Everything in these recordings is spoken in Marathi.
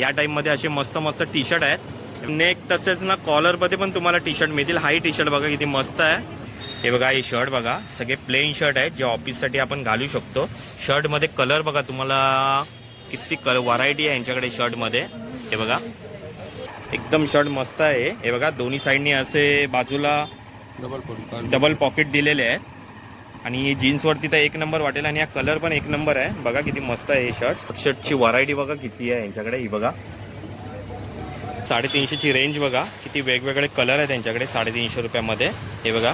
या टाईपमध्ये असे मस्त मस्त टी शर्ट आहेत नेक तसेच ना कॉलरमध्ये पण तुम्हाला टी शर्ट मिळतील. हाही टी शर्ट बघा किती मस्त आहे. हे बघा हे शर्ट बघा. सगळे प्लेन शर्ट आहेत जे ऑफिससाठी आपण घालू शकतो. शर्टमध्ये कलर बघा तुम्हाला किती कलर व्हरायटी आहे यांच्याकडे शर्टमध्ये हे बघा. एकदम शर्ट मस्त आहे. हे बघा दोन्ही साईडनी असे बाजूला डबल पॉकेट डबल पॉकेट दिलेले आहेत. आणि जीन्सवरती तर एक नंबर वाटेल आणि हा कलर पण एक नंबर आहे. बघा किती मस्त आहे हे शर्ट शर्टची व्हरायटी बघा किती आहे यांच्याकडे ही बघा. साडेतीनशेची रेंज बघा. किती वेगवेगळे कलर आहेत त्यांच्याकडे साडेतीनशे रुपयामध्ये. हे बघा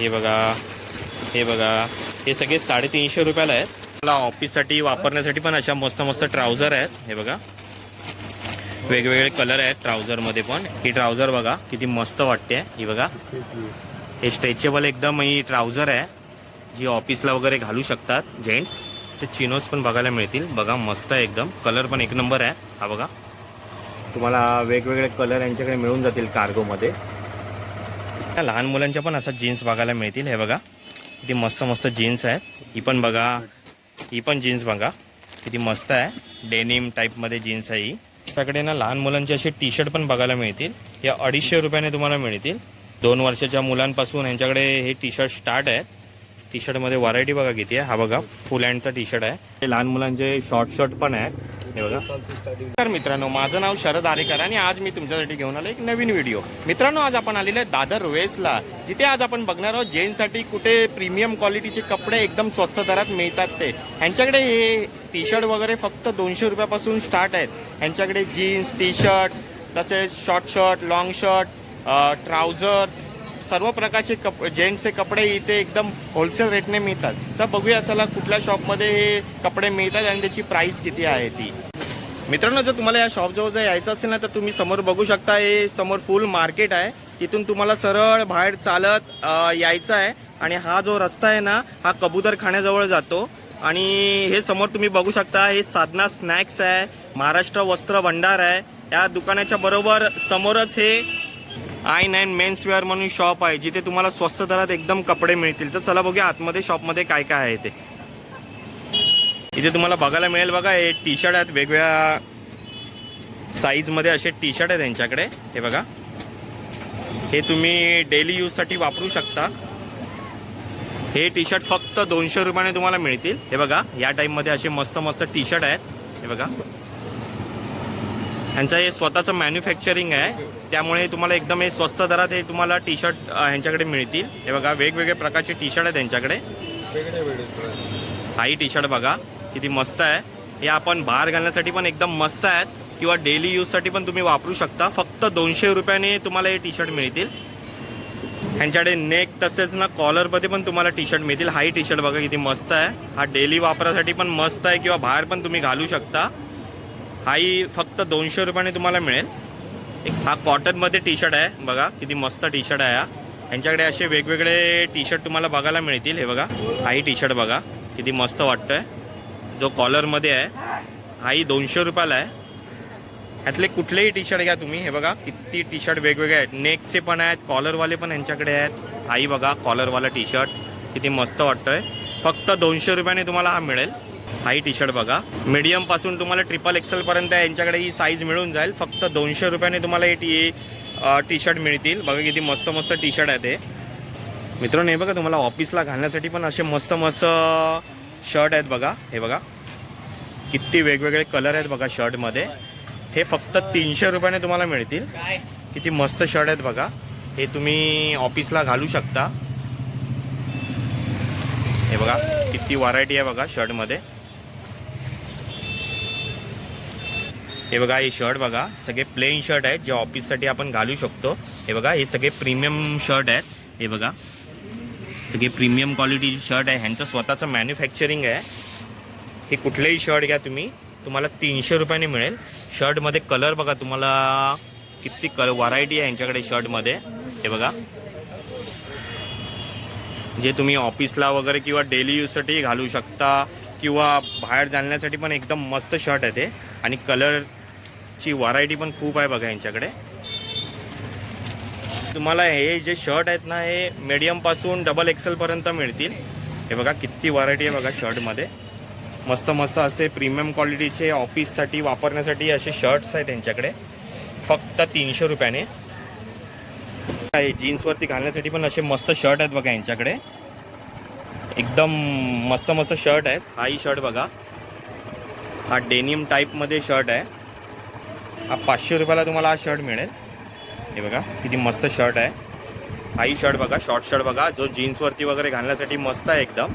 हे बघा हे बघा. हे सगळे साडेतीनशे रुपयाला आहेत. मला ऑफिससाठी वापरण्यासाठी पण अशा मस्त मस्त ट्राउझर आहेत. हे बघा. वेगवेगळे कलर आहेत ट्राउझरमध्ये पण. ही ट्राउझर बघा किती मस्त वाटते. ही बघा. हे स्ट्रेचेबल एकदम ही ट्राउझर आहे. जी ऑफिसला वगैरे घालू शकतात जेंट्स. ते चिनोज पण बघायला मिळतील. बघा मस्त आहे एकदम. कलर पण एक नंबर आहे. हा बघा. तुम्हाला वेगवेगळे कलर यांच्याकडे मिळून जातील कार्गोमध्ये. लहान मुलांच्या पण असा जीन्स बघायला मिळतील. हे बघा. किती मस्त मस्त जीन्स आहेत. ही पण बघा. ही पण जीन्स बघा. किती मस्त आहे. डेनिम टाईपमध्ये जीन्स आहे ही. त्याकडे ना लहान मुलांचे असे टी शर्ट पण बघायला मिळतील. या अडीचशे रुपयाने तुम्हाला मिळतील. दोन वर्षाच्या मुलांपासून यांच्याकडे हे टी शर्ट स्टार्ट आहेत. टी शर्टमध्ये व्हरायटी बघा किती आहे. हा बघा फुल हँडचा टी शर्ट आहे लहान मुलांचे शॉर्ट शर्ट पण आहेत हे बघा. नमस्कार मित्रांनो माझं नाव शरद आरेकर आणि आज मी तुमच्यासाठी घेऊन आलो एक नवीन व्हिडिओ मित्रांनो आज आपण आलेलो आहे दादर वेस्टला जिथे आज आपण बघणार आहोत जेंट्ससाठी कुठे प्रीमियम क्वालिटीचे कपडे एकदम स्वस्त दरात मिळतात ते. ह्यांच्याकडे हे टी शर्ट वगैरे फक्त दोनशे रुपयापासून स्टार्ट आहेत. ह्यांच्याकडे जीन्स टी शर्ट तसेच short shirt long shirt trousers सर्व प्रकारचे कप जेंट्सचे कपडे इथे एकदम होलसेल रेटने मिळतात. तर बघूया चला कुठल्या शॉपमध्ये हे कपडे मिळतात आणि त्याची प्राईस किती आहे ती. मित्रांनो जर तुम्हाला या शॉपजवळ जर यायचं असेल ना तर तुम्ही समोर बघू शकता हे समोर फुल मार्केट आहे. तिथून तुम्हाला सरळ बाहेर चालत यायचं आहे. आणि हा जो रस्ता आहे ना हा कबूतर खाण्याजवळ जातो. आणि हे समोर तुम्ही बघू शकता हे साधना स्नॅक्स आहे. महाराष्ट्र वस्त्र भंडार आहे. या दुकानाच्या बरोबर समोरच हे आय नाईन मेन्स वेअर म्हणून शॉप आहे जिथे तुम्हाला स्वस्त दरात एकदम कपडे मिळतील. तर चला बघूया आतमध्ये शॉपमध्ये काय काय आहे ते. इथे तुम्हाला बघायला मिळेल बघा हे टी शर्ट आहेत वेगवेगळ्या साईजमध्ये असे टी शर्ट आहेत त्यांच्याकडे हे बघा. हे तुम्ही डेली यूजसाठी वापरू शकता. हे टी शर्ट फक्त दोनशे रुपयाने तुम्हाला मिळतील. हे बघा या टाईपमध्ये असे मस्त मस्त टी शर्ट आहेत. हे बघा. ह्यांचं हे स्वतःचं मॅन्युफॅक्चरिंग आहे. त्यामुळे तुम्हाला एकदम हे स्वस्त दरात हे तुम्हाला टी शर्ट ह्यांच्याकडे मिळतील. हे बघा वेगवेगळे प्रकारचे टी शर्ट आहेत त्यांच्याकडे हाही टी शर्ट बघा किती मस्त आहे. हे आपण बाहेर घालण्यासाठी पण एकदम मस्त आहेत. किंवा डेली यूजसाठी पण तुम्ही वापरू शकता. फक्त दोनशे रुपयाने तुम्हाला हे टी शर्ट मिळतील. ह्यांच्याकडे नेक तसेच ना कॉलरमध्ये पण तुम्हाला टी शर्ट मिळतील. हाही टी शर्ट बघा किती मस्त आहे. हा डेली वापरासाठी पण मस्त आहे किंवा बाहेर पण तुम्ही घालू शकता. हाही फक्त दोनशे रुपयाने तुम्हाला मिळेल. एक हा कॉटनमध्ये टी शर्ट आहे बघा किती मस्त टी शर्ट आहे हा. यांच्याकडे असे वेगवेगळे टी शर्ट तुम्हाला बघायला मिळतील हे बघा हाही टी शर्ट बघा किती मस्त वाटतोय. जो कॉलरमध्ये आहे हाही दोनशे रुपयाला आहे. ह्यातले कुठलेही टी शर्ट घ्या तुम्ही हे बघा किती टी शर्ट वेगवेगळे आहेत. नेकचे पण आहेत कॉलरवाले पण यांच्याकडे आहेत. हाही बघा कॉलरवाला टी शर्ट किती मस्त वाटतोय. फक्त दोनशे रुपयाने तुम्हाला हा मिळेल. हाही टी शर्ट बघा. मीडियमपासून तुम्हाला ट्रिपल एक्सेल पर्यंत यांच्याकडे ही साईज मिळून जाईल. फक्त दोनशे रुपयाने तुम्हाला हे टी टी शर्ट मिळतील. बघा किती मस्त मस्त टी शर्ट आहे ते. मित्रांनो हे बघा तुम्हाला ऑफिसला घालण्यासाठी पण असे मस्त मस्त शर्ट आहेत बघा. हे बघा. किती वेगवेगळे कलर आहेत बघा शर्टमध्ये हे फक्त तीनशे रुपयाने तुम्हाला मिळतील. किती मस्त शर्ट आहेत बघा. हे तुम्ही ऑफिसला घालू शकता. हे बघा किती व्हरायटी आहे बघा शर्टमध्ये हे बघा हे शर्ट बघा. सगळे प्लेन शर्ट आहेत जे ऑफिससाठी आपण घालू शकतो. हे बघा हे सगळे प्रीमियम शर्ट आहेत. हे बघा. सगळे प्रीमियम क्वालिटी शर्ट आहे. ह्यांचं स्वतःचं मॅन्युफॅक्चरिंग आहे. हे कुठलेही शर्ट घ्या तुम्ही. तुम्हाला तीनशे रुपयाने मिळेल. शर्टमध्ये कलर बघा तुम्हाला किती कल व्हरायटी आहे यांच्याकडे शर्टमध्ये हे बघा. जे तुम्ही ऑफिसला वगैरे किंवा डेली यूजसाठी घालू शकता किंवा बाहेर जाण्यासाठी पण एकदम मस्त शर्ट आहे ते. आणि कलरची व्हरायटी पण खूप आहे बघा यांच्याकडे. तुम्हाला हे जे शर्ट आहेत ना हे मीडियमपासून डबल एक्सेलपर्यंत मिळतील. हे बघा किती व्हरायटी आहे बघा शर्टमध्ये मस्त मस्त असे प्रीमियम क्वालिटीचे ऑफिससाठी वापरण्यासाठी असे शर्ट्स आहेत त्यांच्याकडे फक्त तीनशे रुपयाने. जीन्सवरती घालण्यासाठी पण असे मस्त शर्ट आहेत बघा यांच्याकडे. एकदम मस्त मस्त शर्ट आहेत. हाही शर्ट बघा. हा डेनिम टाईपमध्ये शर्ट आहे. हा पाचशे रुपयाला तुम्हाला हा शर्ट मिळेल. हे बघा किती मस्त शर्ट आहे. हाही शर्ट बघा शॉर्ट शर्ट बघा. जो जीन्सवरती वगैरे घालण्यासाठी मस्त आहे एकदम.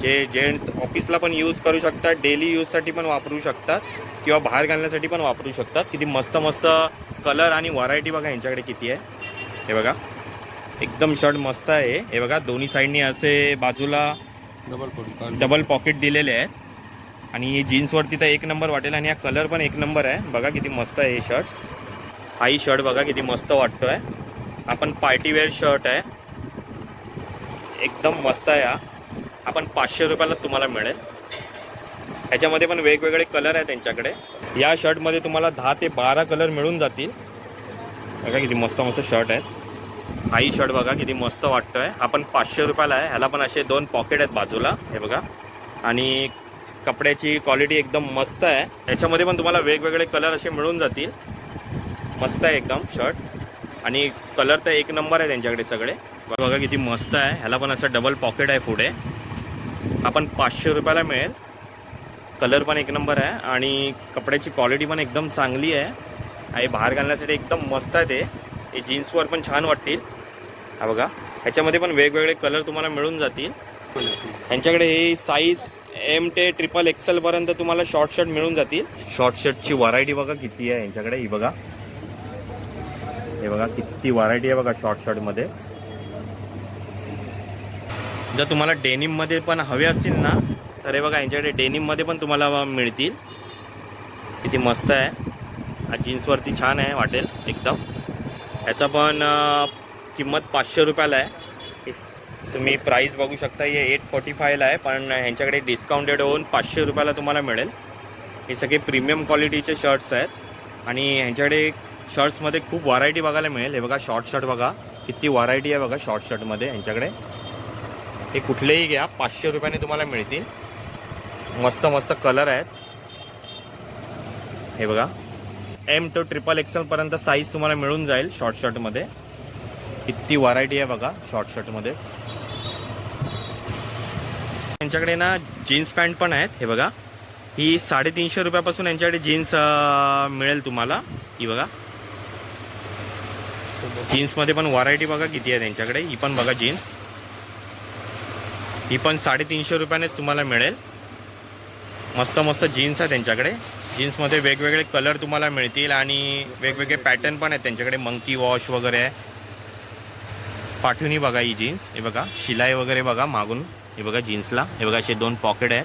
जे जेंट्स ऑफिसला पण यूज करू शकतात डेली यूजसाठी पण वापरू शकतात किंवा बाहेर घालण्यासाठी पण वापरू शकतात. किती मस्त मस्त कलर आणि व्हरायटी बघा यांच्याकडे किती आहे. हे बघा एकदम शर्ट मस्त आहे. हे बघा दोन्ही साईडनी असे बाजूला डबल काढून डबल पॉकेट दिलेले आहेत. आणि जीन्सवरती तर एक नंबर वाटेल आणि हा कलर पण एक नंबर आहे. बघा किती मस्त आहे हे शर्ट. हाही शर्ट बघा किती मस्त वाटतो आहे आपण पार्टीवेअर शर्ट आहे. एकदम मस्त आहे हा. आपण पाचशे रुपयाला तुम्हाला मिळेल. ह्याच्यामध्ये पण वेगवेगळे कलर आहे त्यांच्याकडे. या शर्टमध्ये तुम्हाला दहा ते बारा कलर मिळून जातील. बघा किती मस्त मस्त शर्ट आहेत. हाही शर्ट बघा किती मस्त वाटतोय. आपण पाचशे रुपयाला आहे. ह्याला पण असे दोन पॉकेट आहेत बाजूला. हे बघा. आणि कपड्याची क्वालिटी एकदम मस्त आहे. याच्यामध्ये पण तुम्हाला वेगवेगळे कलर असे मिळून जातील. मस्त आहे एकदम शर्ट आणि कलर तर एक नंबर आहे त्यांच्याकडे सगळे. बघा किती मस्त आहे. ह्याला पण असं डबल पॉकेट आहे पुढे. आपण पाचशे रुपयाला मिळेल. कलर पण एक नंबर आहे. आणि कपड्याची क्वालिटी पण एकदम चांगली आहे. आणि बाहेर घालण्यासाठी एकदम मस्त आहे ते. हे जीन्सवर पण छान वाटतील. हा बघा. ह्याच्यामध्ये पण वेगवेगळे कलर तुम्हाला मिळून जातील. यांच्याकडे हे साईज एम ते ट्रिपल एक्सेल पर्यंत तुम्हाला शॉर्ट शर्ट मिळून जातील. शॉर्ट शर्टची व्हरायटी बघा किती आहे यांच्याकडे. ही बघा. हे बघा किती व्हरायटी आहे बघा शॉर्ट शर्टमध्ये जर तुम्हाला डेनिममध्ये पण हवे असतील ना तर हे बघा यांच्याकडे डेनिममध्ये पण तुम्हाला मिळतील. किती मस्त आहे. हा जीन्सवरती छान आहे वाटेल एकदम. याचा पण किंमत पाचशे रुपयाला आहे. इस- तुम्ही प्राईस बघू शकता हे एट फोर्टी फायला आहे पण ह्यांच्याकडे डिस्काउंटेड होऊन पाचशे रुपयाला तुम्हाला मिळेल. हे सगळे प्रीमियम क्वालिटीचे शर्ट्स आहेत. आणि ह्यांच्याकडे शर्ट्समध्ये खूप व्हरायटी बघायला मिळेल. हे बघा शॉर्ट शर्ट बघा. किती व्हरायटी आहे बघा शॉर्ट शर्टमध्ये ह्यांच्याकडे. हे कुठलेही घ्या पाचशे रुपयाने तुम्हाला मिळतील. मस्त मस्त कलर आहेत. हे बघा. एम टू ट्रिपल एक्सेलपर्यंत साईज तुम्हाला मिळून जाईल शॉर्ट शर्टमध्ये किती व्हरायटी आहे बघा शॉर्ट शर्टमध्येच यांच्याकडे ना जीन्स पॅन्ट पण आहेत हे बघा. ही साडेतीनशे रुपयापासून यांच्याकडे जीन्स मिळेल तुम्हाला. ही बघा. जीन्समध्ये पण व्हरायटी बघा किती आहे त्यांच्याकडे ही पण बघा जीन्स ही पण साडेतीनशे रुपयानेच तुम्हाला मिळेल. मस्त मस्त जीन्स आहे त्यांच्याकडे जीन्समध्ये वेगवेगळे कलर तुम्हाला मिळतील आणि वेगवेगळे पॅटर्न पण आहेत त्यांच्याकडे. मंकी वॉश वगैरे आहे. पाठवणी बघा ही जीन्स. हे बघा शिलाई वगैरे बघा मागून. हे बघा जीन्सला. हे बघा असे दोन पॉकेट आहेत.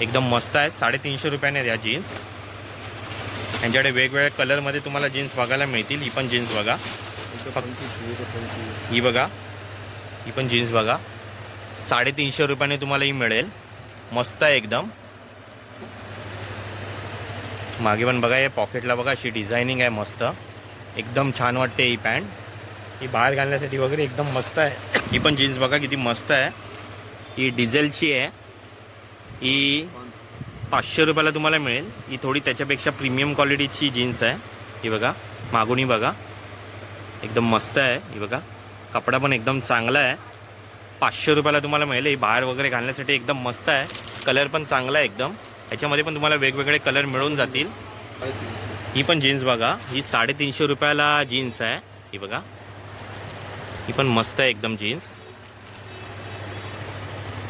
एकदम मस्त आहे साडेतीनशे रुपयाने द्या या जीन्स. यांच्याकडे वेगवेगळ्या कलरमध्ये तुम्हाला जीन्स बघायला मिळतील. ही पण जीन्स बघा. ही बघा. ही पण जीन्स बघा. साडेतीनशे रुपयाने तुम्हाला ही मिळेल. मस्त आहे एकदम. मागे पण बघा या पॉकेटला बघा अशी डिझायनिंग आहे मस्त. एकदम छान वाटते ही पॅन्ट ही बाहेर घालण्यासाठी वगैरे एकदम मस्त आहे. ही पण जीन्स बघा किती मस्त आहे. ही डिझेलची आहे. ही पाचशे रुपयाला तुम्हाला मिळेल. ही थोडी त्याच्यापेक्षा प्रीमियम क्वालिटीची जीन्स आहे. ही बघा मागूनही बघा. एकदम मस्त आहे. ही बघा कपडा पण एकदम चांगला आहे. पाचशे रुपयाला तुम्हाला मिळेल. ही बाहेर वगैरे घालण्यासाठी एकदम मस्त आहे. कलर पण चांगला आहे एकदम. ह्याच्यामध्ये पण तुम्हाला वेगवेगळे कलर मिळून जातील. ही पण जीन्स बघा. ही साडेतीनशे रुपयाला जीन्स आहे. ही बघा. ही पण मस्त आहे एकदम जीन्स.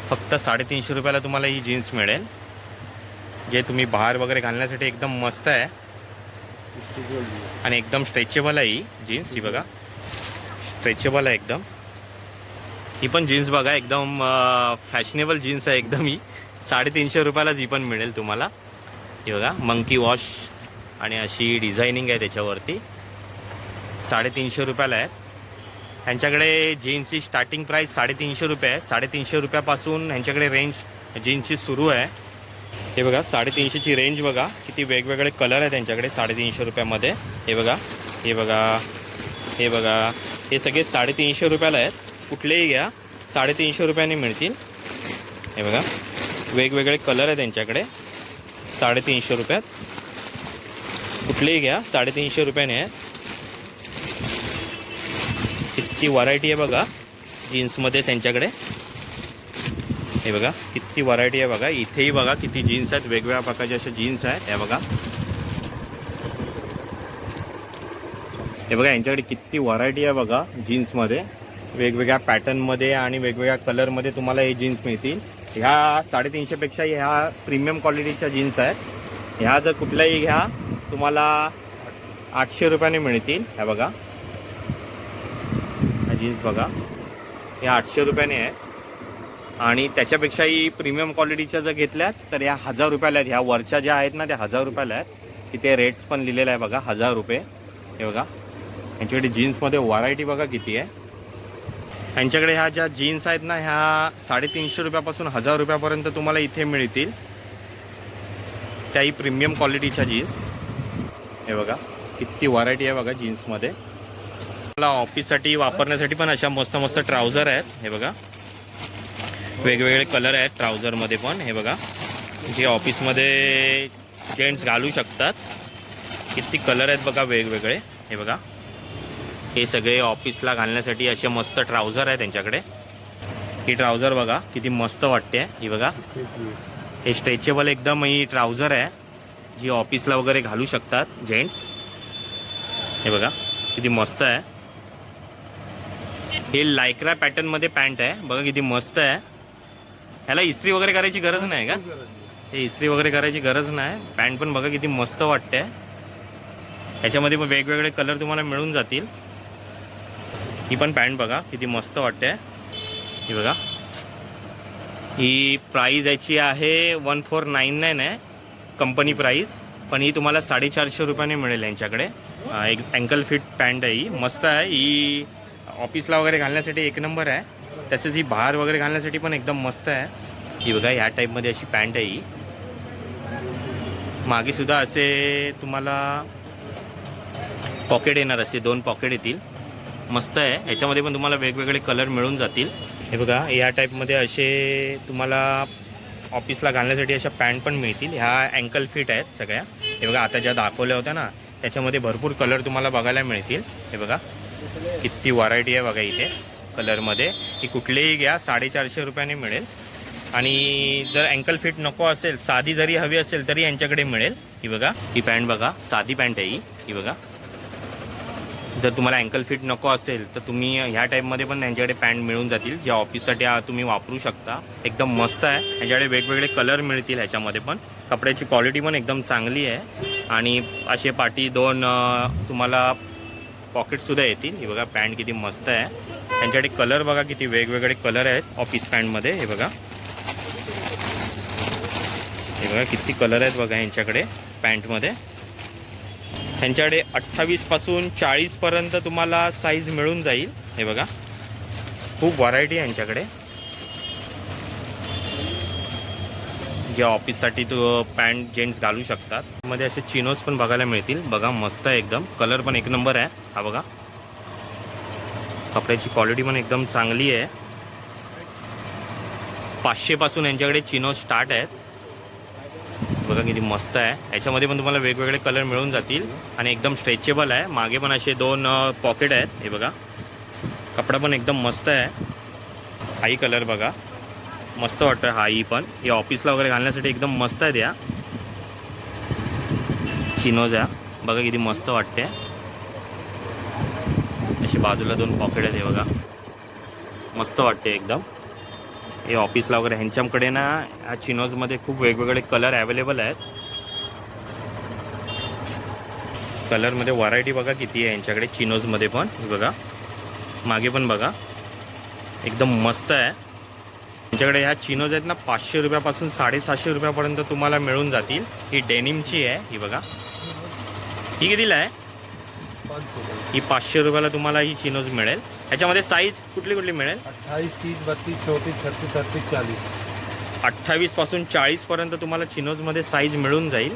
फक्त साडेतीनशे रुपयाला तुम्हाला ही जीन्स मिळेल. जे तुम्ही बाहेर वगैरे घालण्यासाठी एकदम मस्त आहे. आणि एकदम स्ट्रेचेबल आहे ही जीन्स ही बघा. स्ट्रेचेबल आहे एकदम. ही पण जीन्स बघा एकदम फॅशनेबल जीन्स आहे एकदम ही. साडेतीनशे रुपयालाच ही पण मिळेल तुम्हाला. ही बघा मंकी वॉश आणि अशी डिझायनिंग आहे त्याच्यावरती. साडेतीनशे रुपयाला आहे. ह्यांच्याकडे जीन्सची स्टार्टिंग प्राईस साडेतीनशे रुपये आहे. साडेतीनशे रुपयापासून ह्यांच्याकडे रेंज जीन्सची सुरू आहे. हे बघा साडेतीनशेची रेंज बघा. किती वेगवेगळे कलर आहे त्यांच्याकडे साडेतीनशे रुपयामध्ये. हे बघा हे बघा हे बघा. हे सगळे साडेतीनशे रुपयाला आहेत. कुठलेही घ्या. साडेतीनशे रुपयाने मिळतील. हे बघा वेगवेगळे कलर आहे त्यांच्याकडे साडेतीनशे रुपयात. कुठलेही घ्या. साडेतीनशे रुपयाने आहे किती व्हरायटी आहे बघा. जीन्समध्ये त्यांच्याकडे. हे बघा किती व्हरायटी आहे बघा. इथेही बघा किती जीन्स आहेत. वेगवेगळ्या प्रकारचे असे जीन्स आहेत. या बघा. हे बघा यांच्याकडे किती व्हरायटी आहे बघा जीन्समध्ये वेगवेगळ्या पॅटर्नमध्ये आणि वेगवेगळ्या कलरमध्ये तुम्हाला हे जीन्स मिळतील. ह्या साडेतीनशेपेक्षा ह्या प्रीमियम क्वालिटीच्या जीन्स आहेत. ह्या जर कुठल्याही घ्या तुम्हाला आठशे रुपयाने मिळतील. ह्या बघा. जीन्स बघा. हे आठशे रुपयाने आहे. आणि त्याच्यापेक्षाही प्रीमियम क्वालिटीच्या जर घेतल्यात तर या हजार रुपयाला आहेत. ह्या वरच्या ज्या आहेत ना त्या हजार रुपयाला आहेत. तिथे रेट्स पण लिहिलेलं आहे बघा हजार रुपये. हे बघा. यांच्याकडे जीन्समध्ये व्हरायटी बघा किती आहे. यांच्याकडे ह्या ज्या जीन्स आहेत ना ह्या साडेतीनशे रुपयापासून हजार रुपयापर्यंत तुम्हाला इथे मिळतील. त्याही प्रीमियम क्वालिटीच्या जीन्स हे बघा किती व्हरायटी आहे बघा जीन्समध्ये तुम्हाला ऑफिससाठी वापरण्यासाठी पण अशा मस्त मस्त ट्राउझर आहेत. हे बघा. वेगवेगळे कलर आहेत ट्राउझरमध्ये पण. हे बघा. जे ऑफिसमध्ये जेंट्स घालू शकतात. किती कलर आहेत बघा वेगवेगळे. हे बघा. हे सगळे ऑफिसला घालण्यासाठी असे मस्त ट्राउझर आहे त्यांच्याकडे. ही ट्राउझर बघा. किती मस्त वाटते. ही बघा. हे स्ट्रेचेबल एकदम ही ट्राउझर आहे. जी ऑफिसला वगैरे घालू शकतात जेंट्स. हे बघा. किती मस्त आहे. हे लायक्रा पॅटर्नमध्ये पॅन्ट आहे. बघा किती मस्त आहे. ह्याला इस्त्री वगैरे करायची गरज नाही का? हे इस्त्री वगैरे करायची गरज नाही. पॅन्ट पण बघा किती मस्त वाटते ह्याच्यामध्ये पण वेगवेगळे कलर तुम्हाला मिळून जातील. ही पण पॅन्ट बघा किती मस्त वाटते ही बघा. ही प्राईज याची आहे वन फोर नाईन नाईन आहे. कंपनी प्राईज पण ही तुम्हाला साडेचारशे रुपयाने मिळेल यांच्याकडे. एक अँकल फिट पॅन्ट आहे ही. मस्त आहे. ही ऑफिसला वगैरे घालण्यासाठी एक नंबर आहे. तसेच ही बाहेर वगैरे घालण्यासाठी पण एकदम मस्त आहे. ही बघा ह्या टाईपमध्ये अशी पॅन्ट आहे ही. मागेसुद्धा असे तुम्हाला पॉकेट येणार असे दोन पॉकेट येतील. मस्त आहे. याच्यामध्ये पण तुम्हाला वेगवेगळे कलर मिळून जातील. हे बघा या टाईपमध्ये असे तुम्हाला ऑफिसला घालण्यासाठी अशा पॅन्ट पण मिळतील. ह्या अँकल फिट आहेत सगळ्या. हे बघा आता ज्या दाखवल्या होत्या ना त्याच्यामध्ये भरपूर कलर तुम्हाला बघायला मिळतील. हे बघा. किती व्हरायटी आहे बघा इथे कलरमध्ये ही कुठलेही घ्या साडेचारशे रुपयाने मिळेल. आणि जर अँकल फिट नको असेल साधी जरी हवी असेल तरी यांच्याकडे मिळेल. ही बघा ही पॅन्ट बघा साधी पॅन्ट आहे ही ही बघा. जर तुम्हाला अँकल फिट नको असेल तर तुम्ही ह्या टाईपमध्ये पण यांच्याकडे पॅन्ट मिळून जातील ज्या ऑफिससाठी तुम्ही वापरू शकता. एकदम मस्त आहे. ह्याच्याकडे वेगवेगळे कलर मिळतील ह्याच्यामध्ये पण. कपड्याची क्वालिटी पण एकदम चांगली आहे. आणि असे पाठी दोन तुम्हाला पॉकेटसुद्धा येतील. हे बघा पॅन्ट किती मस्त आहे. त्यांच्याकडे कलर बघा किती वेगवेगळे कलर आहेत. ऑफिस पॅन्टमध्ये हे बघा. हे बघा किती कलर आहेत बघा यांच्याकडे पॅन्टमध्ये त्यांच्याकडे अठ्ठावीसपासून चाळीसपर्यंत तुम्हाला साईज मिळून जाईल. हे बघा. खूप व्हरायटी आहे यांच्याकडे. जे ऑफिससाठी तो पॅन्ट जेंट्स घालू शकतात. मध्ये असे चिनोज पण बघायला मिळतील. बघा मस्त आहे एकदम. कलर पण एक नंबर आहे. हा बघा. कपड्याची क्वालिटी पण एकदम चांगली आहे. पाचशेपासून यांच्याकडे चिनो स्टार्ट आहेत. बघा किती मस्त आहे. याच्यामध्ये पण तुम्हाला वेगवेगळे कलर मिळून जातील. आणि एकदम स्ट्रेचेबल आहे. मागे पण असे दोन पॉकेट आहेत. हे बघा. कपडा पण एकदम मस्त आहे. हाही कलर बघा. मस्त वाटतं हाही पण. हे ऑफिसला वगैरे घालण्यासाठी एकदम मस्त आहेत या चिनोज आहे बघा किती मस्त वाटते. अशी बाजूला दोन पॉकेट आहेत हे बघा. मस्त वाटते एकदम. हे ऑफिसला वगैरे ह्यांच्याकडे ना ह्या चिनोजमध्ये खूप वेगवेगळे कलर अवेलेबल आहेत. कलरमध्ये व्हरायटी बघा किती आहे यांच्याकडे चिनोजमध्ये पण. हे बघा. मागे पण बघा. एकदम मस्त आहे. यांच्याकडे ह्या चिनोज आहेत ना पाचशे रुपयापासून साडेसातशे रुपयापर्यंत तुम्हाला मिळून जातील. ही डेनिमची आहे ही बघा. ही कितीला आहे? ही पाचशे रुपयाला तुम्हाला ही चिनोज मिळेल. ह्याच्यामध्ये साईज कुठली कुठली मिळेल? अट्ठाईस तीस बत्तीस चौतीस छत्तीस अड़तीस चालीस अठ्ठावीसपासून चाळीसपर्यंत तुम्हाला चिनोजमध्ये साईज मिळून जाईल.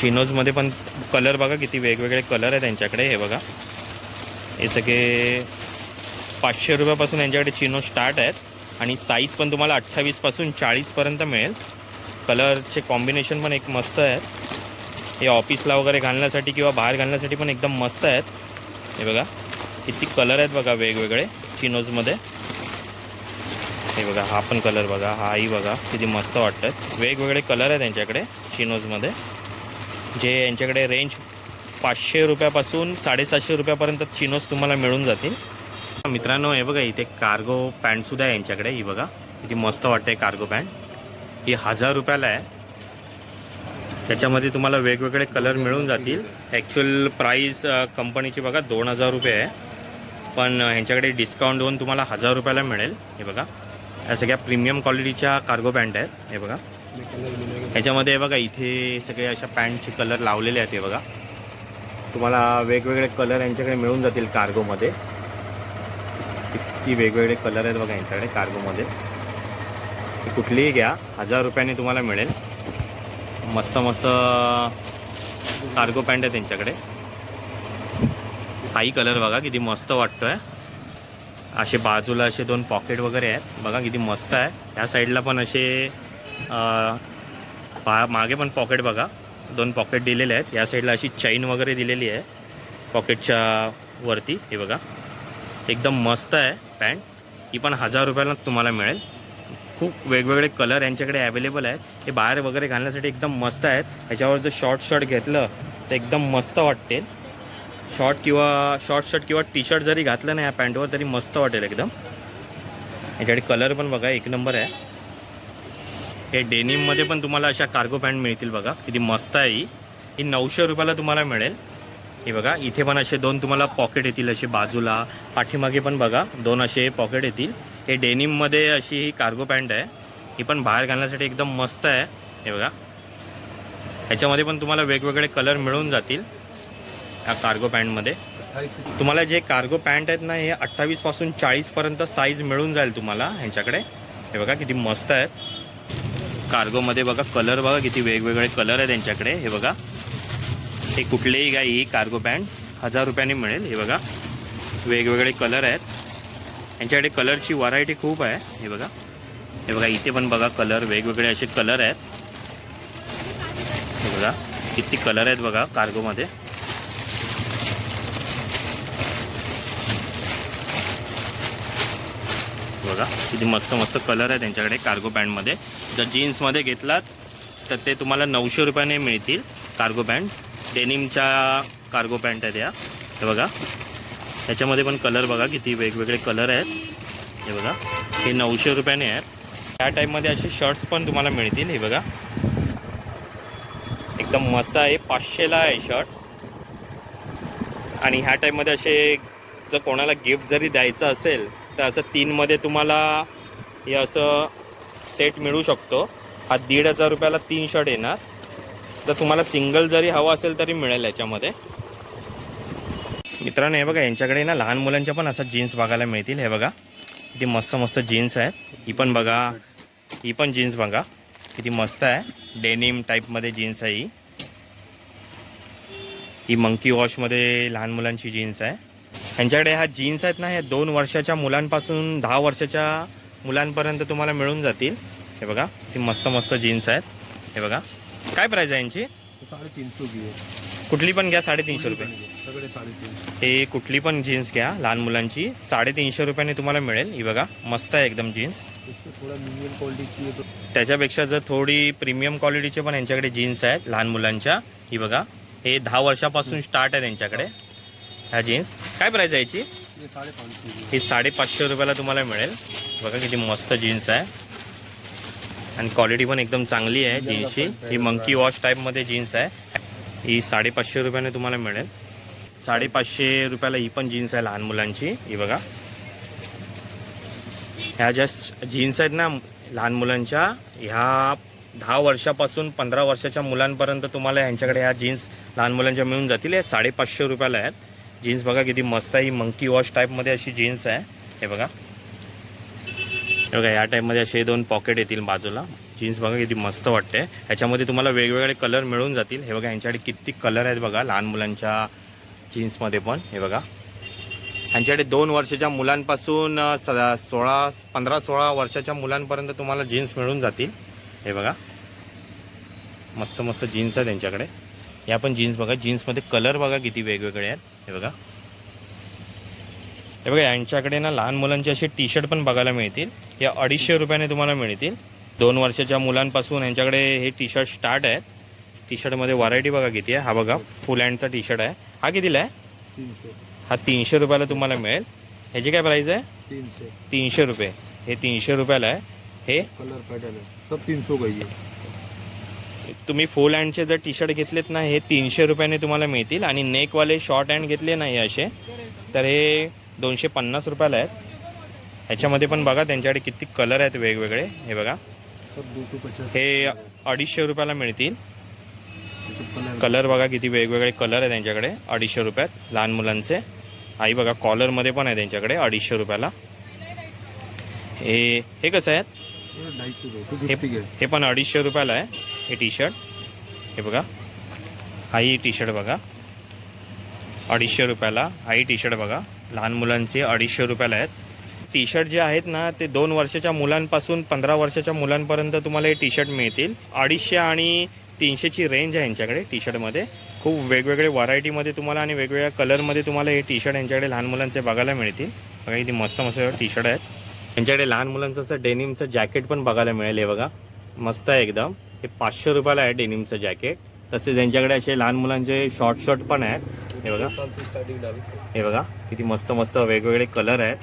चिनोजमध्ये पण कलर बघा किती वेगवेगळे कलर आहेत त्यांच्याकडे हे बघा. हे सगळे पाचशे रुपयापासून यांच्याकडे चिनो स्टार्ट आहेत. आणि साईज पण तुम्हाला अठ्ठावीसपासून चाळीसपर्यंत मिळेल. कलरचे कॉम्बिनेशन पण एक मस्त आहेत. हे ऑफिसला वगैरे घालण्यासाठी किंवा बाहेर घालण्यासाठी पण एकदम मस्त आहेत. हे बघा किती कलर आहेत बघा वेगवेगळे चिनोजमध्ये हे बघा हा पण कलर बघा हाही बघा किती मस्त वाटतात वेगवेगळे कलर आहेत यांच्याकडे चिनोजमध्ये जे यांच्याकडे रेंज पाचशे रुपयापासून साडेसातशे रुपयापर्यंत चिनोज तुम्हाला मिळून जातील. मित्रांनो हे बघा इथे कार्गो पॅन्टसुद्धा आहे यांच्याकडे. ही बघा किती मस्त वाटते कार्गो पॅन्ट ही हजार रुपयाला आहे. त्याच्यामध्ये तुम्हाला वेगवेगळे कलर मिळून जातील. ॲक्च्युअल प्राईस कंपनीची बघा दोन हजार रुपये आहे. पण ह्यांच्याकडे डिस्काउंट देऊन तुम्हाला हजार रुपयाला मिळेल. हे बघा या सगळ्या प्रीमियम क्वालिटीच्या कार्गो पॅन्ट आहेत. हे बघा. ह्याच्यामध्ये बघा इथे सगळे अशा पॅन्टचे कलर लावलेले आहेत हे बघा. तुम्हाला वेगवेगळे कलर यांच्याकडे मिळून जातील कार्गोमध्ये किती वेगवेगळे कलर आहेत बघा यांच्याकडे कार्गोमध्ये कुठलीही घ्या हजार रुपयाने तुम्हाला मिळेल. मस्त मस्त कार्गो पॅन्ट आहे त्यांच्याकडे हाही कलर बघा किती मस्त वाटतोय. असे बाजूला असे दोन पॉकेट वगैरे आहेत. बघा किती मस्त आहे. या साईडला पण असे पा मागे पण पॉकेट बघा. दोन पॉकेट दिलेले आहेत. या साईडला अशी चैन वगैरे दिलेली आहे. पॉकेटच्या वरती हे बघा. एकदम मस्त आहे पॅन्ट. ही पण हजार रुपयाला तुम्हाला मिळेल. खूप वेगवेगळे कलर यांच्याकडे अवेलेबल आहेत. हे बाहेर वगैरे घालण्यासाठी एकदम मस्त आहेत. ह्याच्यावर जर शॉर्ट शर्ट घेतलं तर एकदम मस्त वाटते शॉर्ट किंवा शॉर्ट शर्ट किंवा टी शर्ट जरी घातलं ना या पॅन्टवर तरी मस्त वाटेल एकदम. याच्याकडे कलर पण बघा एक नंबर आहे. हे डेनिममध्ये पण तुम्हाला अशा कार्गो पॅन्ट मिळतील बघा. किती मस्त आहे ही. ही नऊशे रुपयाला तुम्हाला मिळेल. हे बघा इथे पण असे दोन तुम्हाला पॉकेट येतील असे बाजूला. पाठीमागे पण बघा दोन असे पॉकेट येतील. हे डेनिममध्ये अशी ही कार्गो पॅन्ट आहे. ही पण बाहेर घालण्यासाठी एकदम मस्त आहे. हे बघा. ह्याच्यामध्ये पण तुम्हाला वेगवेगळे कलर मिळून जातील या कार्गो पॅन्टमध्ये तुम्हाला जे कार्गो पॅन्ट आहेत ना हे अठ्ठावीसपासून चाळीसपर्यंत साईज मिळून जाईल तुम्हाला ह्यांच्याकडे. हे बघा किती मस्त आहेत. कार्गोमध्ये बघा कलर बघा किती वेगवेगळे कलर आहेत त्यांच्याकडे हे बघा. हे कुठलेही घ्या ही कार्गो पॅन्ट हजार रुपयाने मिळेल. हे बघा वेगवेगळे कलर आहेत. यांच्याकडे कलरची व्हरायटी खूप आहे. हे बघा. हे बघा इथे पण बघा कलर वेगवेगळे असे कलर आहेत. हे बघा किती कलर आहेत बघा कार्गोमध्ये बघा किती मस्त मस्त कलर आहे त्यांच्याकडे कार्गो पॅन्टमध्ये जर जीन्समध्ये घेतलात तर ते तुम्हाला नऊशे रुपयाने मिळतील कार्गो पॅन्ट डेनिमच्या कार्गो पॅन्ट आहेत या. हे बघा. ह्याच्यामध्ये पण कलर बघा किती वेगवेगळे कलर आहेत. हे बघा. हे नऊशे रुपयाने आहेत. त्या टाईपमध्ये असे शर्ट्स पण तुम्हाला मिळतील. हे बघा. एकदम मस्त आहे. पाचशेला आहे शर्ट आणि ह्या टाईपमध्ये असे जर कोणाला गिफ्ट जरी द्यायचं असेल तर असं तीनमध्ये तुम्हाला हे असं सेट मिळू शकतो. हा दीड हजार रुपयाला तीन शर्ट येणार. जर तुम्हाला सिंगल जरी हवं असेल तरी मिळेल याच्यामध्ये. मित्रांनो हे बघा यांच्याकडे ना लहान मुलांच्या पण असं जीन्स बघायला मिळतील. हे बघा किती मस्त मस्त जीन्स आहेत. ही पण बघा ही पण जीन्स बघा. किती मस्त आहे. डेनिम टाईपमध्ये जीन्स आहे ही. ही मंकी वॉशमध्ये लहान मुलांची जीन्स आहे. ह्यांच्याकडे ह्या जीन्स आहेत ना ह्या दोन वर्षाच्या मुलांपासून दहा वर्षाच्या मुलांपर्यंत तुम्हाला मिळून जातील. हे बघा ती मस्त मस्त जीन्स आहेत. हे बघा. काय प्राईज आहे यांची? साडेतीन सौ की है कुठली पण घ्या साडेतीनशे रुपये. सगळे हे कुठली पण जीन्स घ्या लहान मुलांची. साडेतीनशे रुपयाने तुम्हाला मिळेल. ही बघा मस्त आहे एकदम जीन्स इससे थोड़ा मीडियम क्वालिटी की तो त्याच्यापेक्षा जर थोडी प्रीमियम क्वालिटीचे पण यांच्याकडे जीन्स आहेत लहान मुलांच्या. ही बघा हे दहा वर्षापासून स्टार्ट आहे त्यांच्याकडे ह्या जीन्स काय प्राईज आहे याची? ही साडेपाचशे रुपयाला तुम्हाला मिळेल. बघा किती मस्त जीन्स आहे. आणि क्वालिटी पण एकदम चांगली आहे जीन्सची. ही मंकी वॉश टाईपमध्ये जीन्स आहे. ही साडेपाचशे रुपयाने तुम्हाला मिळेल. साडेपाचशे रुपयाला ही पण जीन्स आहे लहान मुलांची. ही बघा. ह्या ज्या जीन्स आहेत ना लहान मुलांच्या ह्या दहा वर्षापासून पंधरा वर्षाच्या मुलांपर्यंत तुम्हाला ह्यांच्याकडे ह्या जीन्स लहान मुलांच्या मिळून जातील. हे साडेपाचशे रुपयाला आहेत. जीन्स बघा किती मस्त आहे. ही मंकी वॉश टाईपमध्ये अशी जीन्स आहे. हे बघा. बघा या टाईपमध्ये असे दोन पॉकेट येतील बाजूला. जीन्स बघा किती मस्त वाटते ह्याच्यामध्ये तुम्हाला वेगवेगळे कलर मिळून जातील. हे बघा यांच्याकडे किती कलर आहेत बघा लहान मुलांच्या जीन्समध्ये पण. हे बघा. ह्यांच्याकडे दोन वर्षाच्या मुलांपासून स- सोळा पंधरा सोळा वर्षाच्या मुलांपर्यंत तुम्हाला जीन्स मिळून जातील. हे बघा. मस्त मस्त जीन्स आहे त्यांच्याकडे या पण जीन्स बघा जीन्समध्ये कलर बघा किती वेगवेगळे आहेत. हे बघा. हे बघा यांच्याकडे ना लहान मुलांचे असे टी शर्ट पण बघायला मिळतील. हे अडीचशे रुपयाने तुम्हाला मिळतील. दोन वर्षाच्या मुलांपासून यांच्याकडे हे टी शर्ट स्टार्ट आहेत. टी शर्टमध्ये व्हरायटी बघा किती आहे. हा बघा फुल हँडचा टी शर्ट आहे. हा कितीला आहे? तीनशे. हा तीनशे रुपयाला तुम्हाला मिळेल. ह्याची काय प्राईस आहे? तीनशे. तीनशे रुपये. हे तीनशे रुपयाला आहे. हे कलर पैटर्न सब तीन सौ का तुम्ही फुल हँडचे जर टी शर्ट घेतलेत ना हे तीनशे रुपयाने तुम्हाला मिळतील. आणि नेकवाले शॉर्ट हँड घेतले नाही असे तर हे दोनशे पन्नास रुपयाला आहेत. ह्याच्यामध्ये पण बघा त्यांच्याकडे किती कलर आहेत वेगवेगळे. हे बघा. हे अडीचशे रुपयाला मिळतील. कलर बघा किती वेगवेगळे कलर आहे त्यांच्याकडे. अडीचशे रुपयात लहान मुलांचे. आई बघा कॉलरमध्ये पण आहे त्यांच्याकडे अडीचशे रुपयाला. हे हे कसं आहे हे हे पण अडीचशे रुपयाला आहे. हे टी शर्ट हे बघा. हाही टी शर्ट बघा. अडीचशे रुपयाला हाही टी शर्ट बघा. लहान मुलांचे अडीचशे रुपयाला आहेत. टी शर्ट जे आहेत ना ते दोन वर्षाच्या मुलांपासून पंधरा वर्षाच्या मुलांपर्यंत तुम्हाला हे टी शर्ट मिळतील. अडीचशे आणि तीनशेची रेंज आहे यांच्याकडे टी शर्टमध्ये खूप वेगवेगळे व्हरायटीमध्ये तुम्हाला आणि वेगवेगळ्या कलरमध्ये तुम्हाला हे टी शर्ट यांच्याकडे लहान मुलांचे बघायला मिळतील. बघा किती मस्त मस्त टी शर्ट आहेत. यांच्याकडे लहान मुलांचं असं डेनिमचं जॅकेट पण बघायला मिळेल हे बघा. मस्त आहे एकदम. हे पाचशे रुपयाला आहे डेनिमचं जॅकेट तसेच यांच्याकडे असे लहान मुलांचे शॉर्ट शॉर्ट पण आहेत. हे बघा. हे बघा किती मस्त मस्त वेगवेगळे कलर आहेत.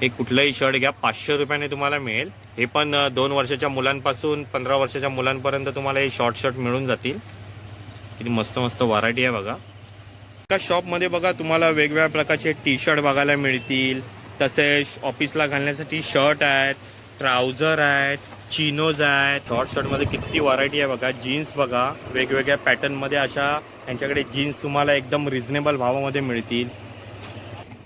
हे कुठलंही शर्ट घ्या पाचशे रुपयाने तुम्हाला मिळेल. हे पण दोन वर्षाच्या मुलांपासून पंधरा वर्षाच्या मुलांपर्यंत तुम्हाला हे शॉर्ट शर्ट मिळून जातील. किती मस्त मस्त व्हरायटी आहे बघा. एका शॉपमध्ये बघा तुम्हाला वेगवेगळ्या प्रकारचे टी शर्ट बघायला मिळतील. तसेच ऑफिसला घालण्यासाठी शर्ट आहेत ट्राउझर आहेत चिनोज आहे शॉर्ट शर्टमध्ये किती व्हरायटी आहे बघा. जीन्स बघा वेगवेगळ्या पॅटर्नमध्ये अशा ह्यांच्याकडे जीन्स तुम्हाला एकदम रिझनेबल भावामध्ये मिळतील.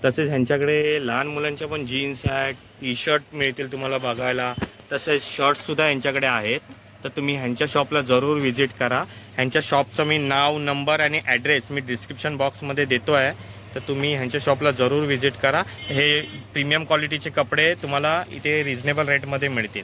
तसेच ह्यांच्याकडे लहान मुलांच्या पण जीन्स आहेत टी शर्ट मिळतील तुम्हाला बघायला. तसेच शर्टसुद्धा यांच्याकडे आहेत. तर तुम्ही ह्यांच्या शॉपला जरूर व्हिजिट करा. ह्यांच्या शॉपचं मी नाव नंबर आणि ॲड्रेस मी डिस्क्रिप्शन बॉक्समध्ये देतो आहे तर तुम्ही ह्यांच्या शॉपला जरूर व्हिजिट करा. हे प्रीमियम क्वालिटीचे कपडे तुम्हाला इथे रिझनेबल रेटमध्ये मिळतील.